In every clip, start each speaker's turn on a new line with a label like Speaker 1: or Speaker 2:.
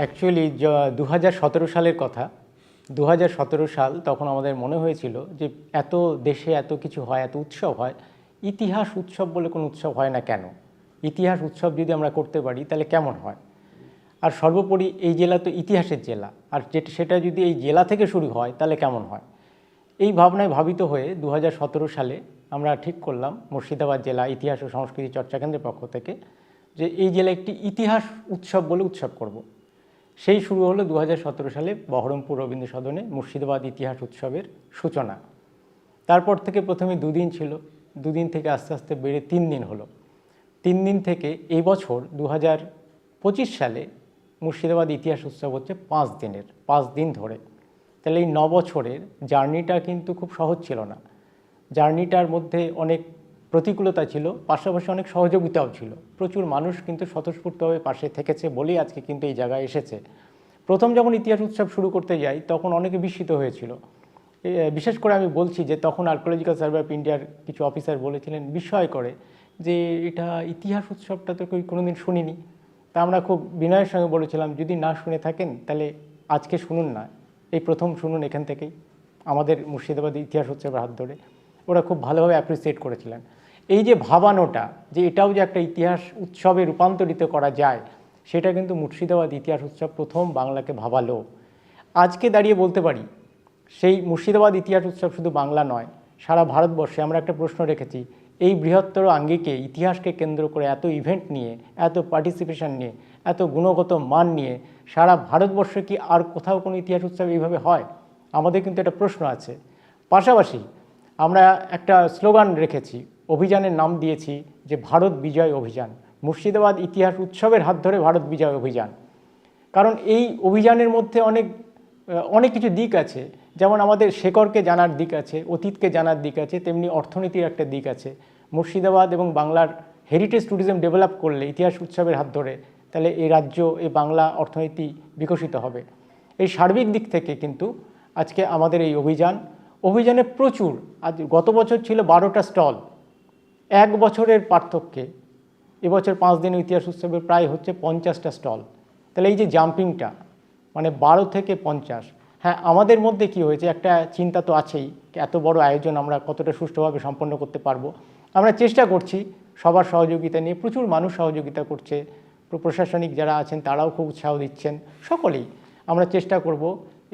Speaker 1: Actually দু হাজার সতেরো সালের কথা দু হাজার সতেরো সাল তখন আমাদের মনে হয়েছিল যে এত দেশে এত কিছু হয়, এত উৎসব হয়, ইতিহাস উৎসব বলে কোনো উৎসব হয় না কেন? ইতিহাস উৎসব যদি আমরা করতে পারি, তাহলে কেমন হয়? আর সর্বোপরি এই জেলা তো ইতিহাসের জেলা, আর সেটা যদি এই জেলা থেকে শুরু হয়, তাহলে কেমন হয়? এই ভাবনায় ভাবিত হয়ে দু হাজার সতেরো সালে আমরা ঠিক করলাম মুর্শিদাবাদ জেলা ইতিহাস ও সংস্কৃতি চর্চা কেন্দ্রের পক্ষ থেকে যে এই জেলা একটি ইতিহাস উৎসব বলে উৎসব করব। সেই শুরু হলো দু হাজার সতেরো সালে বহরমপুর রবীন্দ্র সদনে মুর্শিদাবাদ ইতিহাস উৎসবের সূচনা। তারপর থেকে প্রথমে দুদিন ছিল, দুদিন থেকে আস্তে আস্তে বেড়ে তিন দিন হলো। তিন দিন থেকে এই বছর দু সালে মুর্শিদাবাদ ইতিহাস উৎসব হচ্ছে পাঁচ দিনের, পাঁচ দিন ধরে। তাহলে এই নবছরের জার্নিটা কিন্তু খুব সহজ ছিল না। জার্নিটার মধ্যে অনেক প্রতিকূলতা ছিল, পাশাপাশি অনেক সহযোগিতাও ছিল। প্রচুর মানুষ কিন্তু স্বতঃস্ফূর্তভাবে পাশে থেকেছে বলেই আজকে কিন্তু এই জায়গায় এসেছে। প্রথম যখন ইতিহাস উৎসব শুরু করতে যাই, তখন অনেকে বিস্মিত হয়েছিল। বিশেষ করে আমি বলছি যে তখন আর্কোলজিক্যাল সার্ভে অফ ইন্ডিয়ার কিছু অফিসার বলেছিলেন বিস্ময় করে যে এটা ইতিহাস উৎসবটা তো কেউ কোনোদিন শুনিনি। তা আমরা খুব বিনয়ের সঙ্গে বলেছিলাম, যদি না শুনে থাকেন, তাহলে আজকে শুনুন না। এই প্রথম শুনুন এখান থেকেই। আমাদের মুর্শিদাবাদ ইতিহাস উৎসবের হাত ধরে। ওরা খুব ভালোভাবে অ্যাপ্রিসিয়েট করেছিলেন। এই যে ভাবানোটা যে এটাও যে একটা ইতিহাস উৎসবে রূপান্তরিত করা যায়, সেটা কিন্তু মুর্শিদাবাদ ইতিহাস উৎসব প্রথম বাংলাকে ভাবালো। আজকে দাঁড়িয়ে বলতে পারি, সেই মুর্শিদাবাদ ইতিহাস উৎসব শুধু বাংলা নয়, সারা ভারতবর্ষে আমরা একটা প্রশ্ন রেখেছি, এই বৃহত্তর আঙ্গিকে, ইতিহাসকে কেন্দ্র করে এত ইভেন্ট নিয়ে, এত পার্টিসিপেশন নিয়ে, এত গুণগত মান নিয়ে, সারা ভারতবর্ষে কি আর কোথাও কোনো ইতিহাস উৎসব এইভাবে হয়? আমাদের কিন্তু একটা প্রশ্ন আছে। পাশাপাশি আমরা একটা স্লোগান রেখেছি অভিযানের নাম দিয়েছি যে ভারত বিজয় অভিযান, মুর্শিদাবাদ ইতিহাস উৎসবের হাত ধরে ভারত বিজয় অভিযান। কারণ এই অভিযানের মধ্যে অনেক অনেক কিছু দিক আছে। যেমন আমাদের শেকড়কে জানার দিক আছে, অতীতকে জানার দিক আছে, তেমনি অর্থনীতির একটা দিক আছে। মুর্শিদাবাদ এবং বাংলার হেরিটেজ ট্যুরিজম ডেভেলপ করলে, ইতিহাস উৎসবের হাত ধরে, তাহলে এই রাজ্য এই বাংলা অর্থনীতি বিকশিত হবে। এই সার্বিক দিক থেকে কিন্তু আজকে আমাদের এই অভিযান, অভিযানে প্রচুর, আজ গত বছর ছিল বারোটা স্টল। এক বছরের পার্থক্যে, এবছর পাঁচ দিনের ইতিহাস উৎসবে প্রায় হচ্ছে পঞ্চাশটা স্টল। তাহলে এই যে জাম্পিংটা মানে বারো থেকে পঞ্চাশ হ্যাঁ আমাদের মধ্যে কি হয়েছে? একটা চিন্তা তো আছেই এত বড় আয়োজন আমরা কতটা সুষ্ঠুভাবে সম্পন্ন করতে পারব। আমরা চেষ্টা করছি সবার সহযোগিতা নিয়ে, প্রচুর মানুষ সহযোগিতা করছে, প্রশাসনিক যারা আছেন তারাও খুব উৎসাহ দিচ্ছেন, সকলেই। আমরা চেষ্টা করব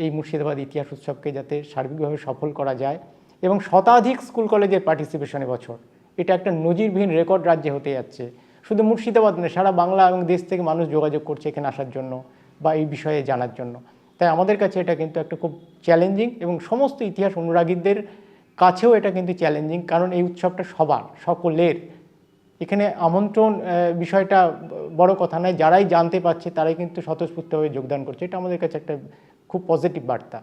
Speaker 1: এই মুর্শিদাবাদ ইতিহাস উৎসবকে যাতে সার্বিকভাবে সফল করা যায় এবং শতাধিক স্কুল কলেজের পার্টিসিপেশন বছর। এটা একটা নজিরবিহীন রেকর্ড রাজ্যে হতে যাচ্ছে। শুধু মুর্শিদাবাদ নয়, সারা বাংলা এবং দেশ থেকে মানুষ যোগাযোগ করছে এখানে আসার জন্য বা এই বিষয়ে জানার জন্য। তাই আমাদের কাছে এটা কিন্তু একটা খুব চ্যালেঞ্জিং এবং সমস্ত ইতিহাস অনুরাগীদের কাছেও এটা কিন্তু চ্যালেঞ্জিং কারণ এই উৎসবটা সবার, সকলের। এখানে আমন্ত্রণ বিষয়টা বড় কথা নয়, যারাই জানতে পারছে তারাই কিন্তু স্বতঃস্ফূর্তভাবে যোগদান করছে। এটা আমাদের কাছে একটা খুব পজিটিভ বার্তা।